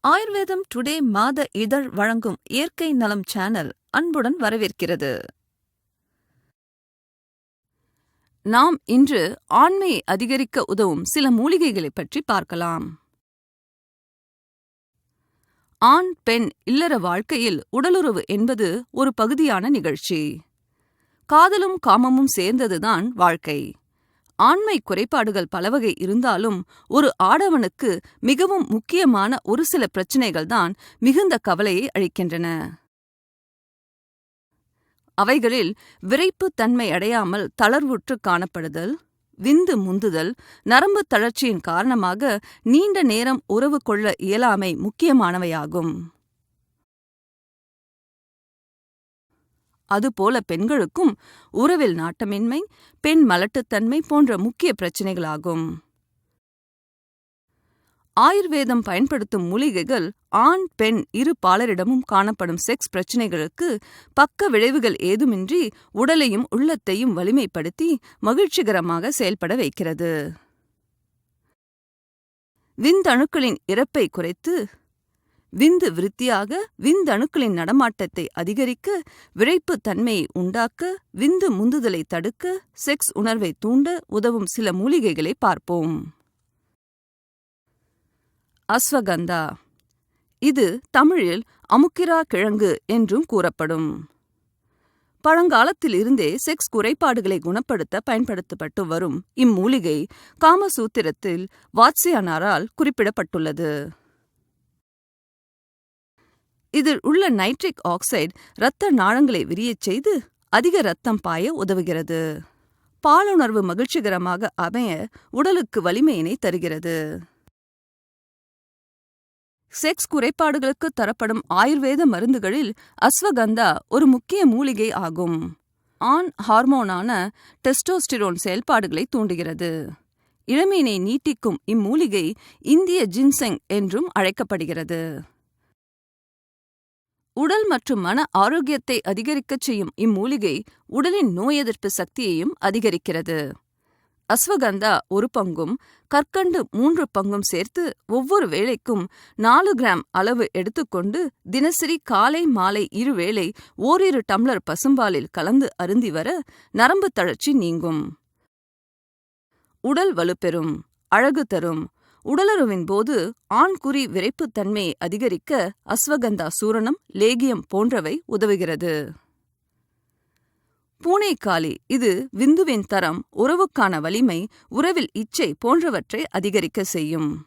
ஆயுர்வேதம் டுடே மாத இதழ் வழங்கும் இயற்கை நலம் சேனல் அன்புடன் வரவேற்கிறது. நாம் இன்று ஆண்மையை அதிகரிக்க உதவும் சில மூலிகைகளைப் பற்றி பார்க்கலாம். ஆண் பெண் இல்லற வாழ்க்கையில் உடலுறவு என்பது ஒரு பகுதியான நிகழ்ச்சி. காதலும் காமமும் சேர்ந்ததுதான் வாழ்க்கை. ஆண்மை குறைபாடுகள் பலவகை இருந்தாலும் ஒரு ஆடவனுக்கு மிகவும் முக்கியமான ஒரு சில பிரச்சினைகள்தான் மிகுந்த கவலையை அளிக்கின்றன. அவைகளில் விரைப்பு தன்மை அடையாமல் தளர்வுற்று காணப்படுதல் விந்து முந்துதல் நரம்பு தளர்ச்சியின் காரணமாக நீண்ட நேரம் உறவு கொள்ள இயலாமை முக்கியமானவையாகும். அதுபோல பெண்களுக்கும் உறவில் நாட்டமின்மை பெண் மலட்டுத்தன்மை போன்ற முக்கிய பிரச்சினைகளாகும். ஆயுர்வேதம் பயன்படுத்தும் மூலிகைகள் ஆண் பெண் இரு பாலரிடமும் காணப்படும் செக்ஸ் பிரச்சினைகளுக்கு பக்க விளைவுகள் ஏதுமின்றி உடலையும் உள்ளத்தையும் வலிமைப்படுத்தி மகிழ்ச்சிகரமாக செயல்பட வைக்கிறது. விந்தணுக்களின் இறப்பை குறைத்து விந்து விருத்தியாக விந்தணுக்களின் நடமாட்டத்தை அதிகரிக்க விரைப்பு தன்மையை உண்டாக்க விந்து முந்துதலை தடுக்க செக்ஸ் உணர்வை தூண்ட உதவும் சில மூலிகைகளை பார்ப்போம். அஸ்வகந்தா. இது தமிழில் அமுக்கிரா கிழங்கு என்றும் கூறப்படும். பழங்காலத்தில் இருந்தே செக்ஸ் குறைபாடுகளை குணப்படுத்த பயன்படுத்தப்பட்டு வரும் இம்மூலிகை காமசூத்திரத்தில் வாட்சியானாரால் குறிப்பிடப்பட்டுள்ளது. இதில் உள்ள நைட்ரிக் ஆக்சைடு இரத்த நாளங்களை விரியச் செய்து அதிக ரத்தம் பாய உதவுகிறது. பாலுணர்வு மகிழ்ச்சிகரமாக அமைய உடலுக்கு வலிமையினை தருகிறது. செக்ஸ் குறைபாடுகளுக்கு தரப்படும் ஆயுர்வேத மருந்துகளில் அஸ்வகந்தா ஒரு முக்கிய மூலிகை ஆகும். ஆண் ஹார்மோனான டெஸ்டோஸ்டிரோன் செயல்பாடுகளை தூண்டுகிறது. இளமையினை நீட்டிக்கும் இம்மூலிகை இந்திய ஜின்செங் என்றும் அழைக்கப்படுகிறது. உடல் மற்றும் மன ஆரோக்கியத்தை அதிகரிக்கச் செய்யும் இம்மூலிகை உடலின் நோய் எதிர்ப்பு சக்தியையும் அதிகரிக்கிறது. அஸ்வகந்தா ஒரு பங்கும் கற்கண்டு மூன்று பங்கும் சேர்த்து ஒவ்வொரு வேளைக்கும் நாலு கிராம் அளவு எடுத்துக்கொண்டு தினசரி காலை மாலை இருவேளை ஓரிரு டம்ளர் பசும்பாலில் கலந்து அருந்தி வர நரம்பு தளர்ச்சி நீங்கும். உடல் வலுப்பெறும் அழகு தரும் உடலுறவின் போது ஆண்குறி விரைப்புத்தன்மையை அதிகரிக்க அஸ்வகந்தா சூரணம் லேகியம் போன்றவை உதவுகிறது. பூனைக்காலி இது விந்துவின் தரம் உறவுக்கான வலிமை உறவில் இச்சை போன்றவற்றை அதிகரிக்க செய்யும்.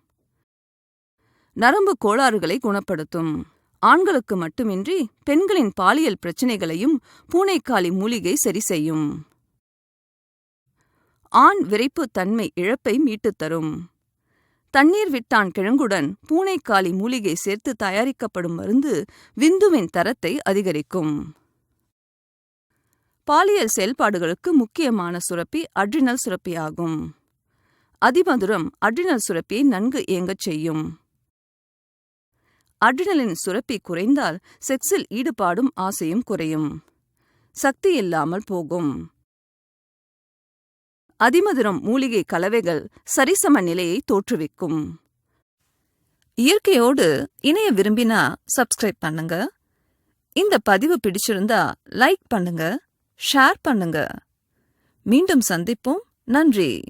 நரம்பு கோளாறுகளை குணப்படுத்தும். ஆண்களுக்கு மட்டுமின்றி பெண்களின் பாலியல் பிரச்சினைகளையும் பூனைக்காலி மூலிகை சரி செய்யும். ஆண் விரைப்பு தன்மை இழப்பை மீட்டுத் தரும் தண்ணீர் விட்டான் கிழங்குடன் பூனைக்காலி மூலிகை சேர்த்து தயாரிக்கப்படும் மருந்து விந்துவின் தரத்தை அதிகரிக்கும். பாலியல் செயல்பாடுகளுக்கு முக்கியமான சுரப்பி அட்ரினல் சுரப்பி ஆகும் அதிமதுரம் அட்ரினல் சுரப்பியை நன்கு இயங்கச் செய்யும். அட்ரினலின் சுரப்பி குறைந்தால் செக்ஸில் ஈடுபாடும் ஆசையும் குறையும். சக்தி இல்லாமல் போகும். அதிமதுரம் மூலிகை கலவைகள் சரிசம நிலையை தோற்றுவிக்கும். இயற்கையோடு இணைய விரும்பினா சப்ஸ்கிரைப் பண்ணுங்க. இந்த பதிவு பிடிச்சிருந்தா லைக் பண்ணுங்க ஷேர் பண்ணுங்க. மீண்டும் சந்திப்போம். நன்றி.